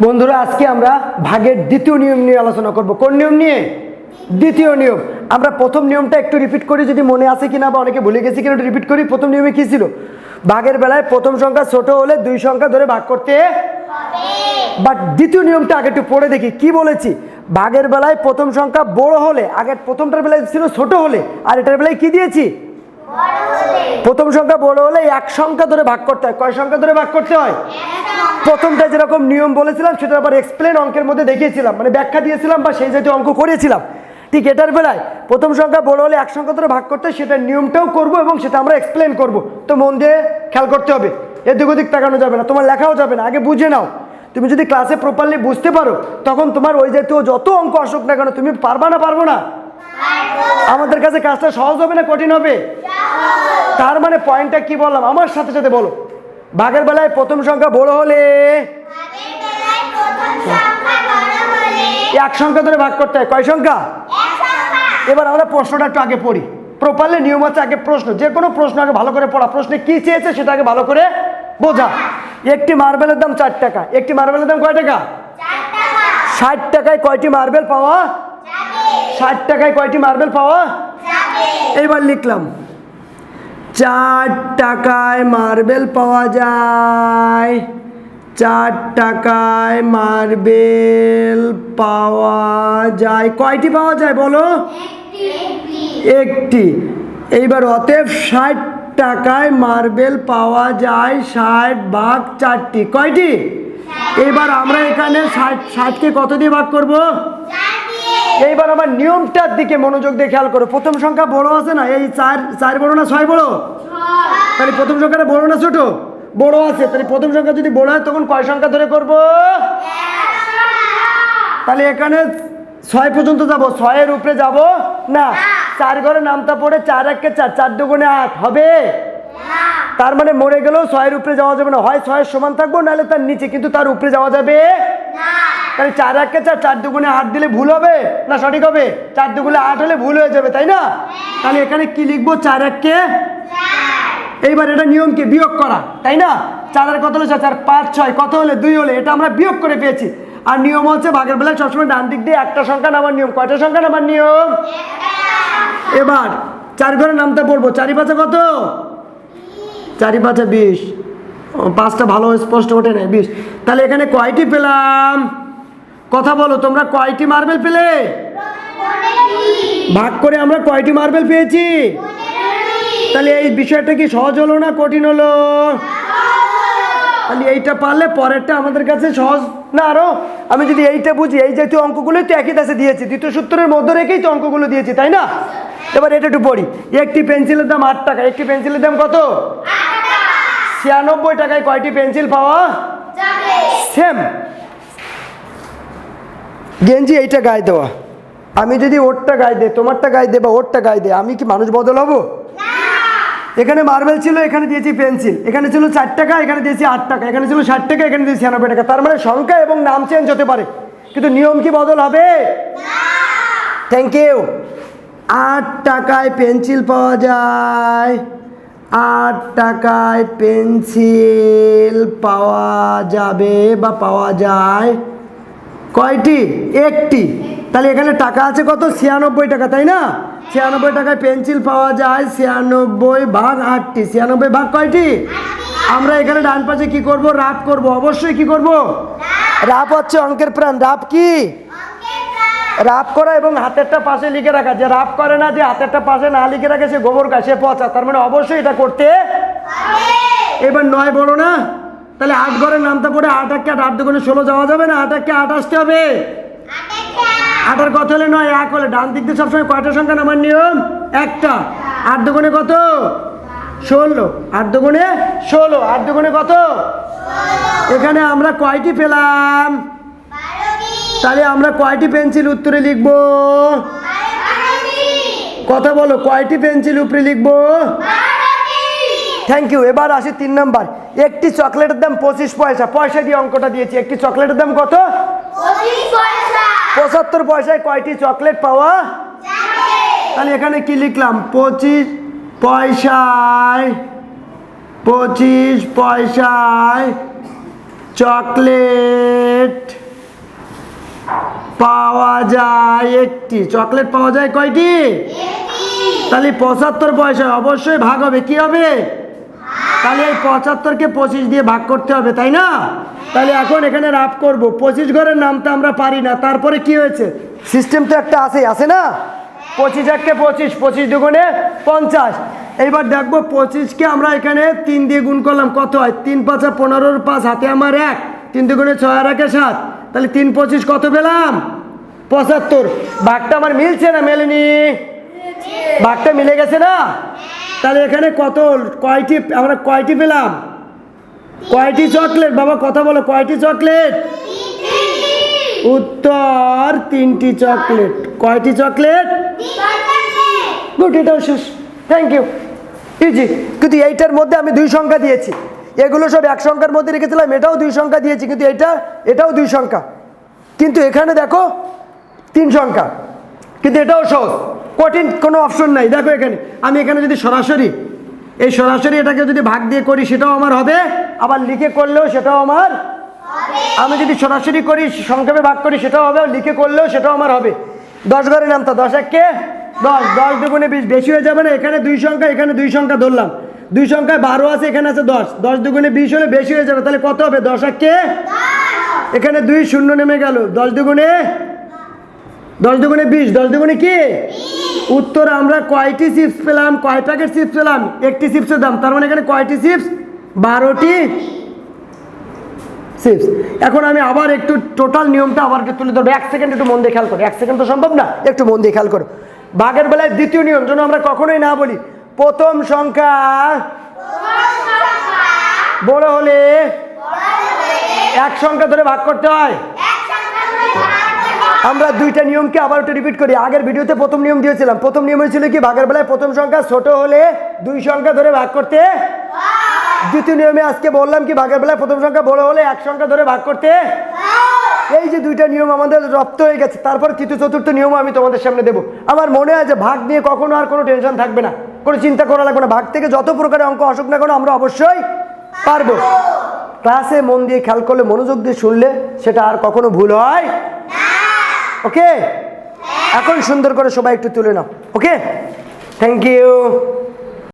বন্ধুরা, আজকে আমরা ভাগের দ্বিতীয় নিয়ম নিয়ে আলোচনা করব। কোন নিয়ম নিয়ে? দ্বিতীয় নিয়ম। আমরা প্রথম নিয়মটা একটু রিপিট করি, যদি মনে আছে কিনা বা অনেকে ভুলে গেছি কিনা রিপিট করি। প্রথম নিয়মে কি ছিল? ভাগের বেলায় প্রথম সংখ্যা ছোট হলে দুই সংখ্যা ধরে ভাগ করতে বাট দ্বিতীয় নিয়মটা আগে একটু পড়ে দেখি, কি বলেছি? ভাগের বেলায় প্রথম সংখ্যা বড় হলে, আগের প্রথমটার বেলায় ছিল ছোট হলে, আর এটার বেলায় কি দিয়েছি? প্রথম সংখ্যা বড় হলে এক সংখ্যা ধরে ভাগ করতে হয়। কয় সংখ্যা ধরে ভাগ করতে হয়? প্রথমটা যেরকম নিয়ম বলেছিলাম সেটা আবার এক্সপ্লেন অঙ্কের মধ্যে দেখিয়েছিলাম। মানে ব্যাখ্যা দিয়েছিলাম বা সেই জাতীয় অঙ্ক করেছিলাম। ঠিক এটার বেলায় প্রথম সংখ্যা বড় হলে এক সংখ্যা ধরে ভাগ করতে সেটার নিয়মটাও করব এবং সেটা আমরা এক্সপ্লেন করব। তো মন দিয়ে খেয়াল করতে হবে। এদিক ওদিক তাকানো যাবে না তোমার লেখাও যাবে না আগে বুঝে নাও। তুমি যদি ক্লাসে প্রপারলি বুঝতে পারো তখন তোমার ওই জাতীয় যত অঙ্ক আসুক না কেন তুমি পারবা না পারব না? আমাদের কাছে কাজটা সহজ হবে না কঠিন হবে? তার মানে পয়েন্টটা কি বললাম? আমার সাথে সাথে বলো। ভাগের বেলায় প্রথম সংখ্যা বড় হলে? এক সংখ্যা ধরে ভাগ করতে হয়। কয় সংখ্যা? এবার আমরা প্রশ্নটা একটু আগে পড়ি। প্রপারলি নিয়ম আছে আগে প্রশ্ন। যে কোনো প্রশ্ন আগে ভালো করে পড়া। প্রশ্নে কি চেয়েছে সেটা আগে ভালো করে বোঝা। একটি মার্বেলের দাম চার টাকা। একটি মার্বেলের দাম কয় টাকা? ষাট টাকায় কয়টি মার্বেল পাওয়া? ষাট টাকায় কয়টি মার্বেল পাওয়া? এইবার লিখলাম। চার টাকায় মার্বেল পাওয়া যায়। চার টাকায় মার্বেল পাওয়া যায়। কয়টি পাওয়া যায় বলো? একটি। এইবার অতএব ষাট টাকায় মার্বেল পাওয়া যায় ষাট ভাগ চারটি। কয়টি? এবার আমরা এখানে ষাট ষাটকে কত দিয়ে ভাগ করব? এইবার আমার নিয়মটার দিকে মনোযোগ দিয়ে খেয়াল করো। প্রথম সংখ্যা বড় আছে না? এই চার চার বড় না ছয় বড়? তাহলে প্রথম সংখ্যাটা বড় না ছোট? বড় আছে। তাহলে প্রথম সংখ্যা যদি বড় হয়, তখন কয় সংখ্যা ধরে করব? তাহলে এখানে ছয় পর্যন্ত যাব। ছয়ের উপরে যাব না? চার ঘরে নামতা পড়ে চার একে চার চার দুগুণে আট। হবে? তার মানে মরে গেলেও ছয়ের উপরে যাওয়া যাবে না। হয় ছয়ের সমান থাকব, নাহলে তার নিচে কিন্তু তার উপরে যাওয়া যাবে? তাহলে চার একে চার চার দুগুণে আট দিলে ভুল হবে? না সঠিক হবে? চার দুগুণে আট হলে ভুল হয়ে যাবে, তাই না? তাহলে এখানে কি লিখব? চার এককে এইবার এটা নিয়ম কি? বিয়োগ করা, তাই না? চার আর কত হলে চার, পাঁচ, ছয়। কত হলে দুই হলে? এটা আমরা বিয়োগ করে পেয়েছি। আর নিয়ম হচ্ছে ভাগের বেলায় সবসময় ডান দিক দিয়ে একটা সংখ্যা নামার নিয়ম। কয়টা সংখ্যা নামার নিয়ম? এবার চার ঘরে নামতে পড়ব। চারি পাঁচে কত? চারি পাঁচে বিশ পাঁচটা ভালো স্পষ্ট ওঠে না বিশ। তাহলে এখানে কয়টি পেলাম? কথা বলো তোমরা কয়টি মার্বেল পেলে? ভাগ করে আমরা কয়টি মার্বেল পেয়েছি? তাহলে এই বিষয়টা কি সহজ হলো না কঠিন হলো? তাহলে এইটা পারলে পরেরটা আমাদের কাছে সহজ না আরও? আমি যদি এইটা বুঝি এই জাতীয় অঙ্কগুলোই তো একই কাছে দিয়েছি। দ্বিতীয় সূত্রের মধ্যে রেখেই তো অঙ্কগুলো দিয়েছি তাই না? এবার এটা একটু পড়ি। একটি পেন্সিলের দাম আট টাকা একটি পেন্সিলের দাম কত? ছিয়ানব্বই টাকায় কয়টি পেন্সিল পাওয়া? সেম। গেঞ্জি এইটা গায়ে দেওয়া। আমি যদি ওরটা গায়ে দে তোমারটা গায়ে দে বা ওরটা গায়ে দে আমি কি মানুষ বদল হব? এখানে মার্বেল ছিল এখানে দিয়েছি পেন্সিল। এখানে ছিল চার টাকা এখানে দিয়েছি আট টাকা। এখানে ছিল ষাট টাকা এখানে দিয়েছি ছিয়ানব্বই টাকা। তার মানে সংখ্যা এবং নাম চেঞ্জ হতে পারে। কিন্তু নিয়ম কি বদল হবে? থ্যাংক ইউ আট টাকায় পেন্সিল পাওয়া যায়। আট টাকায় পেন্সিল পাওয়া যাবে বা পাওয়া যায়। কয়টি? একটি। তাহলে এখানে টাকা আছে কত? ছিয়ানব্বই টাকা তাই না? ছিয়ানব্বই টাকায় পেন্সিল পাওয়া যায় ছিয়ানব্বই ভাগ আটটি। ছিয়ানব্বই ভাগ কয়টি? আমরা এখানে ডান পাশে কি করব? রাপ করব। অবশ্যই কি করব? রাপ হচ্ছে অঙ্কের প্রাণ। রাপ কি? রাপ করা এবং হাতেরটা পাশে লিখে রাখা। যে রাপ করে না যে হাতেরটা পাশে না লিখে রাখে সে গোবর খায় সে পচা। তার মানে অবশ্যই এটা করতে এবার নয় বড় না। তাহলে আট ঘরের নামটা পড়ে আট একে আট আট দুগুণে ষোলো যাওয়া যাবে না? আট একে আট আসতে হবে। আটার কত হলে নয়? এক হলে ডান দিক দিয়ে সবসময় কয়টা সংখ্যা নামার নিয়ম? একটা। আট দুগুণে কত? ষোলো। আট দুগুণে ষোলো। আট দুগুণে কত? এখানে আমরা কয়টি পেলাম? তাহলে আমরা কয়টি পেন্সিল উত্তরে লিখব? কথা বলো কয়টি পেন্সিল উপরে লিখব? থ্যাংক ইউ এবার আসি তিন নাম্বার। একটি চকলেটের দাম পঁচিশ পয়সা। পয়সা দিয়ে অঙ্কটা দিয়েছি। একটি চকলেটের দাম কত? পঁচাত্তর পয়সায় কয়টি চকলেট পাওয়া? তাহলে এখানে কি লিখলাম? পঁচিশ পয়সায় পঁচিশ পয়সায় চকলেট পাওয়া যায় একটি। চকলেট পাওয়া যায় কয়টি? তাহলে পঁচাত্তর পয়সা অবশ্যই ভাগ হবে। কি হবে? তাহলে এই পঁচাত্তরকে পঁচিশ দিয়ে ভাগ করতে হবে, তাই না? তাহলে এখন এখানে রাফ করব। পঁচিশ ঘরের নামটা আমরা পারি না। তারপরে কি হয়েছে? সিস্টেম তো একটা আছে আছে না? পঁচিশ একটা পঁচিশ পঁচিশ দুগুণে পঞ্চাশ। এইবার দেখব পঁচিশকে আমরা এখানে তিন দিয়ে গুণ করলাম। কত হয়? তিন পাঁচা পনেরোর পাঁচ, হাতে আমার এক। তিন দুগুণে ছয় আর একে সাত। তাহলে তিন পঁচিশ কত পেলাম? পঁচাত্তর। ভাগটা আমার মিলছে না, মেলেনি? ভাগটা মিলে গেছে না? তাহলে এখানে কত, কয়টি, আমরা কয়টি পেলাম? কয়টি চকলেট? বাবা, কথা বলো, কয়টি চকলেট? উত্তর, তিনটি চকলেট। কয়টি চকলেট? গুড এটাও শেষ। থ্যাংক ইউ ইজি কিন্তু এইটার মধ্যে আমি দুই সংখ্যা দিয়েছি। এগুলো সব এক সংখ্যার মধ্যে রেখেছিলাম, এটাও দুই সংখ্যা দিয়েছি, কিন্তু এটা, এটাও দুই সংখ্যা। কিন্তু এখানে দেখো, তিন সংখ্যা। কিন্তু এটাও সহজ। কঠিন কোনো অপশন নাই। দেখো এখানে, আমি এখানে যদি সরাসরি, এই সরাসরি এটাকে যদি ভাগ দিয়ে করি, সেটাও আমার হবে, আবার লিখে করলেও সেটাও আমার আমি যদি সরাসরি করি, সংক্ষেপে ভাগ করি, সেটাও হবে, লিখে করলেও সেটাও আমার হবে। দশ ঘরে নামতা দশ এককে দশ দশ দুগুণে বিশ, বেশি হয়ে যাবে না, এখানে দুই সংখ্যা, এখানে দুই সংখ্যা ধরলাম। দুই সংখ্যায় বারো আছে, এখানে আছে দশ। দশ দুগুণে বিশ হলে বেশি হয়ে যাবে, তাহলে কত হবে? দশ এককে এখানে দুই শূন্য নেমে গেল। দশ দুগুণে দশ দুগুণে বিশ, দশ দুগুণে কি? উত্তর আমরা কয়টি চিপস পেলাম? কয় প্যাকেট চিপস পেলাম? একটি চিপসের দাম। তার মানে এখানে কয়টি চিপস? বারোটি চিপস। এখন আমি আবার একটু টোটাল নিয়মটা আবার একটু তুলে ধরবো। এক সেকেন্ড একটু মন দিয়ে খেয়াল করো। এক সেকেন্ড তো সম্ভব না? একটু মন দিয়ে খেয়াল করো। ভাগের বেলায় দ্বিতীয় নিয়ম, যেন আমরা কখনোই না বলি, প্রথম সংখ্যা বড় হলে এক সংখ্যা ধরে ভাগ করতে হয়। আমরা দুইটা নিয়মকে আবার একটু রিপিট করি। আগের ভিডিওতে প্রথম নিয়ম দিয়েছিলাম। প্রথম নিয়ম হয়েছিল কি? ভাগের বেলায় প্রথম সংখ্যা ছোট হলে দুই সংখ্যা ধরে ভাগ করতে দ্বিতীয় নিয়মে আজকে বললাম কি? ভাগের বেলায় প্রথম সংখ্যা বড় হলে এক সংখ্যা ধরে ভাগ করতে এই যে দুইটা নিয়ম আমাদের রপ্ত হয়ে গেছে তারপরে তৃতীয় চতুর্থ নিয়ম আমি তোমাদের সামনে দেবো। আমার মনে হয় যে ভাগ নিয়ে কখনো আর কোনো টেনশন থাকবে না। কোনো চিন্তা করা লাগবে না। ভাগ থেকে যত প্রকারের অঙ্ক আসুক না কেন আমরা অবশ্যই পারব। ক্লাসে মন দিয়ে খেয়াল করলে মনোযোগ দিয়ে শুনলে সেটা আর কখনো ভুল হয় ওকে এখন সুন্দর করে সবাই একটু তুলে নাও। Okay thank you